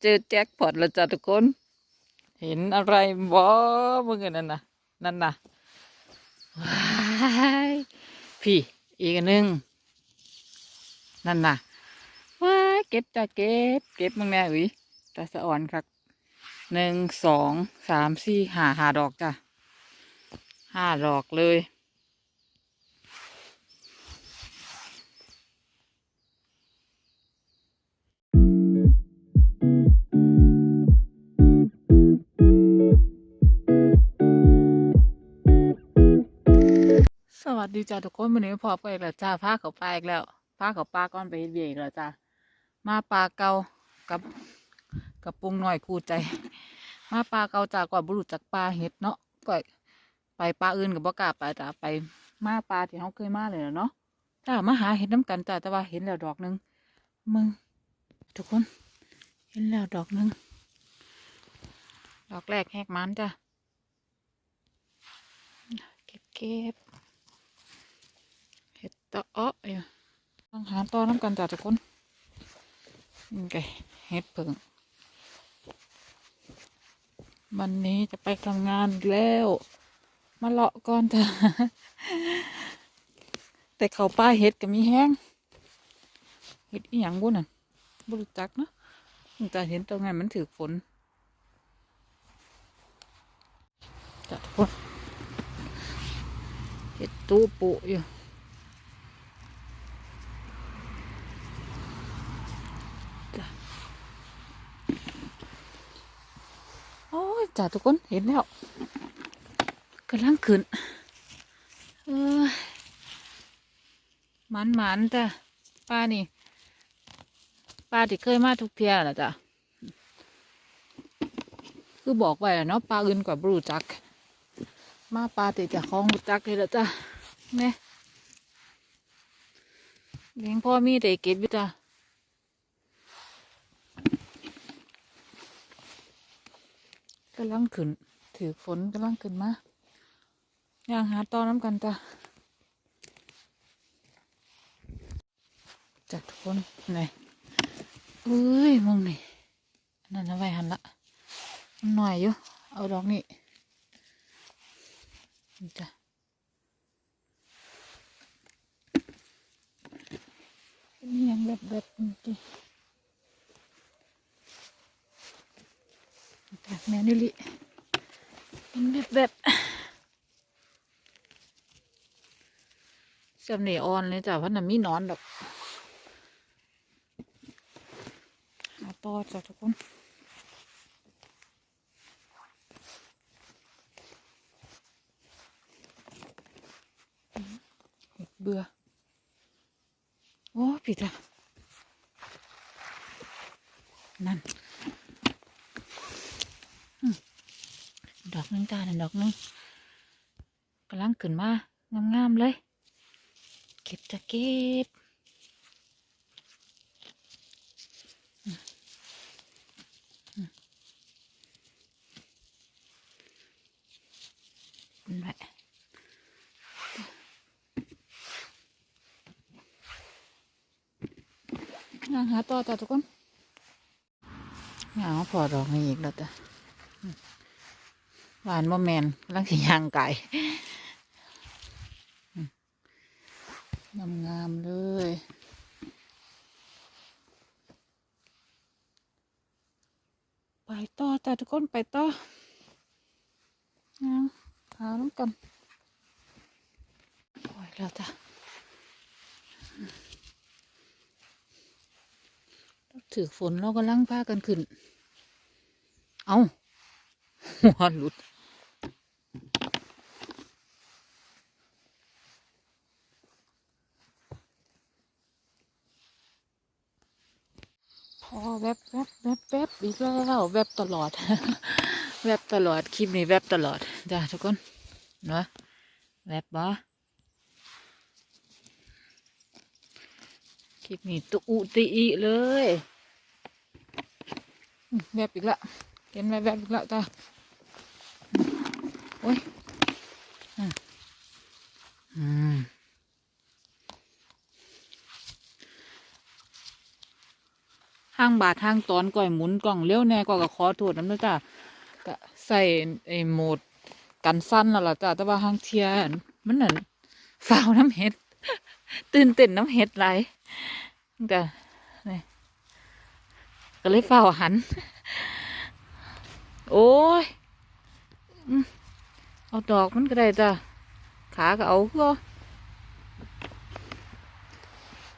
เจอแจ็คพอตแล้วจ้ะทุกคน เห็นอะไรบ่มึงอันนั่นน่ะนั่นน่ะว้ายพี่อีกอันนึง นั่นน่ะว้ายเก็บจ้ะเก็บ เก็บมึงแน่อุ้ยตาสะอ่อนครับหนึ่งสองสามสี่ห้าห้าดอกจ้ะห้าดอกเลย สดีจ้าทุกคนวันนี้พอไปอีกแล้วจ้าพาเขาไปอีกแล้วพาเขาปลาก้อนไปเฮ็ดเวียอีกแล้วจ้ามาปลาเกากับกับปรุงหน่อยคู่ใจ มาปลาเกาจากก่อนบุรุษจากปลาเห็ดเนาะก็ไปปลาอื่นกับบ่กล้าไปจ้าไปมาปลาที่เขาเคยมาเลยเนาะจ้ามาหาเห็ดน้ำกันจ้าแต่ว่าเห็นแล้วดอกหนึ่งมึงทุกคน เห็นแล้วดอกหนึ่งดอกแรกแหกมันจ้าเก็บเก็บ ตะเอ้ออยู่ต้องหาต่อน้ำกันจ้ะทุกคนนี่ไงเห็ดเผิงวันนี้จะไปทำงานแล้ว มาเลาะก่อนจ้ะแต่เขาป้าเห็ดก็มีแห้งเห็ดอีหยังบุ่นน่ะบรู้จักเนอะแต่เห็นตรงไงมันถือฝนจ้ะทุกคนเห็ดตู้ปุอยู่ โอ้ย จ้าทุกคนเห็นแล้วกำลังขึ้นเออหมันหมันๆจ้ะป้านี่ป้าที่เคยมาทุกเที่ยแหละจ้ะคือบอกไว้อะเนาะปลาอื่นกว่าบรูจัก มาปลาติดจากคลองรู้จักเลยละจ้ะแม่เลี้ยงพ่อมีแต่เก็บอยู่จ้ะ กำลังขึ้น ถือฝนกำลังขึ้นมาอย่างหาตอน้ำกันจ้ะจัดทุกคนไหนเอ้ยมึงนี่นั่นเอาไว้หันละหน่อยอยู่เอาดอกนี่นี่จ้ะนี่ยังแบบแบบๆนี่ จ้ะจ้ะแม่นิลิเป็นแบบแบบเสียมเหนีอ่อนเลยจ้ะเพราะน่ะมีนอนดอกเอาต่อจ้ะทุกคนเห็ดเบื่อ โอ้ผิดอะนั่น ดอก หนึงจ้านั่นดอกนึงกำลังขึ้นมางามๆเลย เก็บจะเก็บนั่นแหละงหาต่อจ้ะทุกคนงานพอดอกนี้อีกแล้วจ้ะ หวานบ่แมนลังสิย่างไก่งามงามๆเลยไปต่อจ้ะทุกคนไปต่อเอาหาน้ำกันปล่อยแล้วจ้ะถือฝนเรากำลังพากันขึ้น เอา หัวหลุดพอแวบแวบแวบแวบอีกแล้วแวบตลอด แวบตลอดคลิปนี้แวบตลอดจ้าทุกคนเนาะแวบบ่คลิปนี้ตุอุติอิเลยแวบอีกแล้ว เห็นแวบแวบอีกแล้วจ้าโอ้ยอืมอืมห่างบาททางตอนก่อยหมุนกล่องเลี้ยวแน่ก็ก็ขอโทษน้ำเด้อจ้าก็ใส่ไอ้โหมดกันสั้นแล้วล่ะจ้าแต่ว่าทางเทียนมันหนั่นฝ้าวน้ำเห็ด ตื่นเต้นน้ำเห็ดไหลายแต่นี่ก็เลยฝ้าวหัน โอ้ยอืมเอาดอกมันก็ได้จ้ะขาก็เอาก็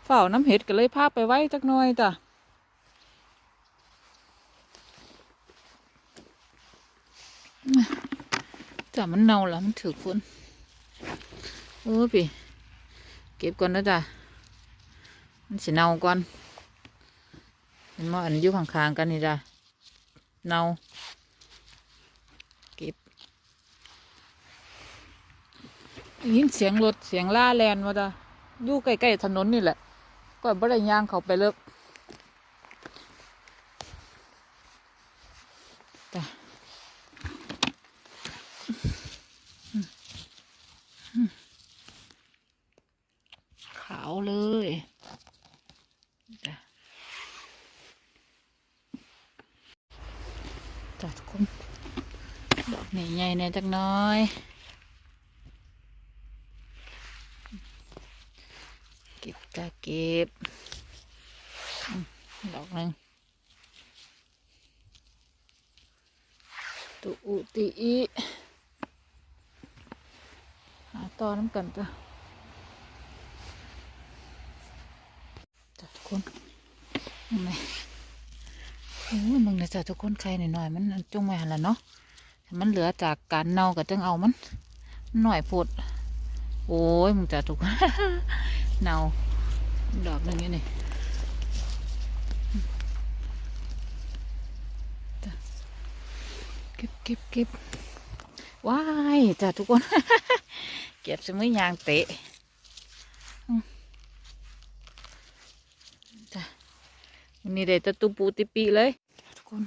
เฝ้าน้ำเห็ดก็เลยพาไปไว้จักหน่อยจ้ะจ้ะมันเน่าแล้วมันถือคนโอ้พี่เก็บก่อนนะจ้ะมันสิเน่าก่อนเห็นว่าอันอยู่ข้างๆกันนี่จ้ะเน่า เก็บได้ ยินเสียงรถเสียงล่าแลนมาจ้ะอยู่ใกล้ๆถนนนี่แหละ ก็บ่ได้ย่างเขาไปเลิกจ้ะขาวเลยจ้ะจ้ะทุกคนดอกนี่ใหญ่แน่จักหน้อย เก็บกะเก็บอืม ดอกหนึ่งตุอุติอีหาต่อน้ำกันจ้ะจ้ะทุกคนนี่ไงโอ้ยมึงเนี่ยจ้ะทุกคนใครหน่อยๆมันจงไว้หันละเนาะมันเหลือจากการเน่าก็ต้องเอามันหน่อยปวดโอ้ยมึงจะถูกคนเน่าดอกหนึ่งอยู่นี่จ้ะเก็บเก็บเก็บว้ายจ้ะทุกคน เก็บสมือยางเตะจ้ะวันนี้ได้ตะตุปูติปีเลย ทุกคน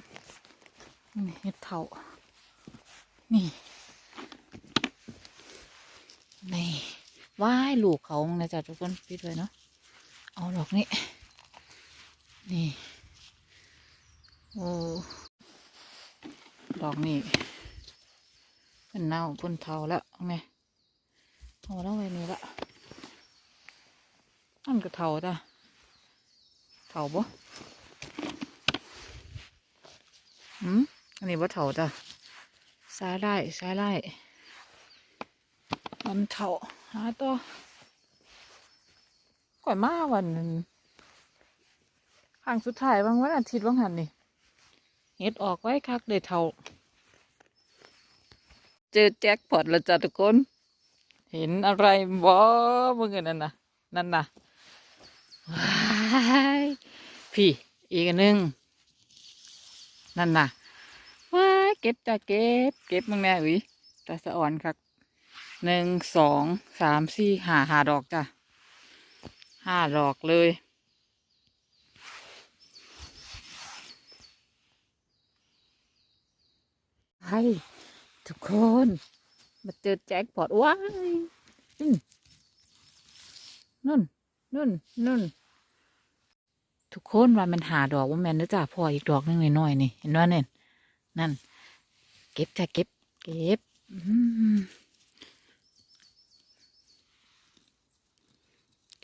นี่เห็ดเถานี่ นี่ว้ายลูกเขานะจ๊ะทุกคนปิดไว้เนาะ เอาดอกนี้ นี่ โอ้ ดอกนี้เป็นเน่าเป็นเทาแล้วไงเอาแล้วไว้นี่ละอันก็เทาจ้ะเทาบ่อืมอันนี้บ่เทาจ้ะซ้ายไล่ซ้ายไล่มันเถาหาตัวก่อยมาวันหนึ่งครั้งสุดท้ายบางวันอาทิตย์บางหันนี่ เฮ็ดออกไว้คักเลยเท่า เจอแจ็คพอตแล้วจ้ะทุกคน เห็นอะไรบ่มึงเงินนั่นน่ะนั่นน่ะว้ายพี่อีกอันหนึ่งนั่นน่ะว้ายเก็บจ้ะเก็บ เก็บมึงแน่อุ้ยตาสะอ่อนครับหนึ่งสองสามสี่ห้าห้าดอกจ้ะห้าดอกเลย ไห้ทุกคน มาเจอแจ็คพอตว้ายนุ่นนุ่นนุ่นทุกคนว่ามันหาดอกว่าแม่นนะจ้ะพออีกดอกนึงน้อยๆนี่ เห็นว่าเนี่ยนั่น เก็บจ้ะเก็บ เก็บ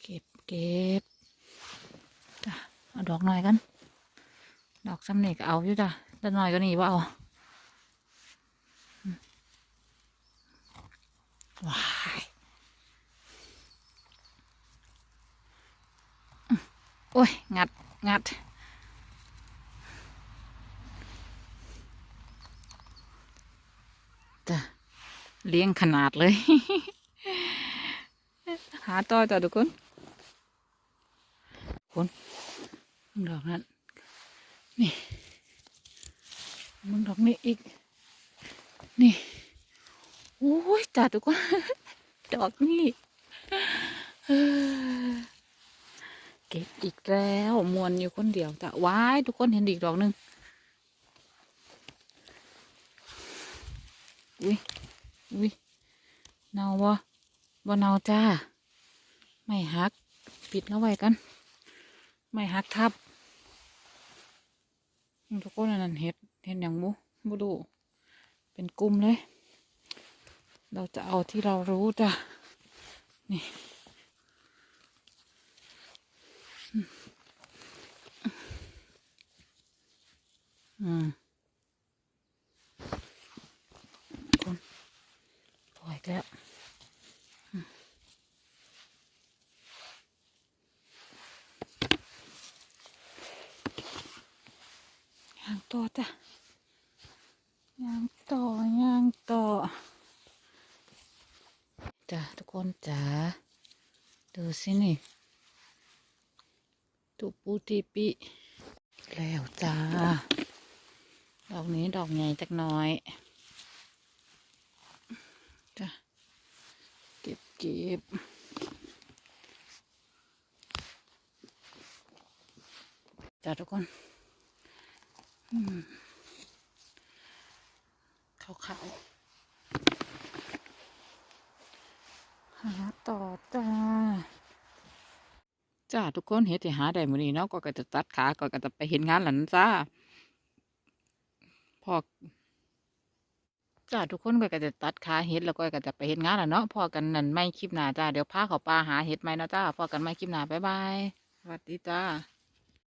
เก็บเก็บจ้ะเอาดอกหน่อยกัน ดอกซ้ำเนี่ก็เอาอยู่จ้ะแต่หน่อยก็นี่ว่าเอาอืม ว้ายโอ้ย งัด งัด จะเลี้ยงขนาดเลย หาต่อจ้ะทุกคน คนมึงดอกนั้น นี่ มึงดอกนี้อีก นี่ โอ้ยจ้ะทุกคนดอกนี้เก็บอีกแล้วมวนอยู่คนเดียวจ้ะว้ายทุกคนเห็นอีกดอกหนึ่งอุ้ยอุ้ยเนาบ่บ่เนาจ้า ไม่หัก ปิดแล้วไว้กัน ไม่หักทับทุกคนนนั้นเห็ดเห็ดอย่างบุบุดูเป็นกลุ่มเลย เราจะเอาที่เรารู้จ้ะ นี่ อืมคนปล่อยแล้วยางต่อจ้ะยางต่อยางต่อจ้ะทุกคนจ๋า ดูสินี่ตุปูติปิแล้วจ้า ดอกนี้ดอกใหญ่จักน้อยจ้ะเก็บเก็บจ้าทุกคนอืมขาวหาต่อจ้า จ้าทุกคนเฮ็ดที่หาได้มื้อนี้เนาะก็ก็จะตัดขาก็ก็จะไปเห็นงานหลันจ้าพอจ้าทุกคนก็ก็จะตัดขาเฮ็ดแล้วก็ก็จะไปเห็นงานแล้วเนาะพอกันนั่นไม่คลิปหน้าจ้าเดี๋ยวพาเขาปลาหาเฮ็ดไหมเนาะจ้าพอกันไม่คลิปหน้าบ๊ายบายสวัสดีจ้า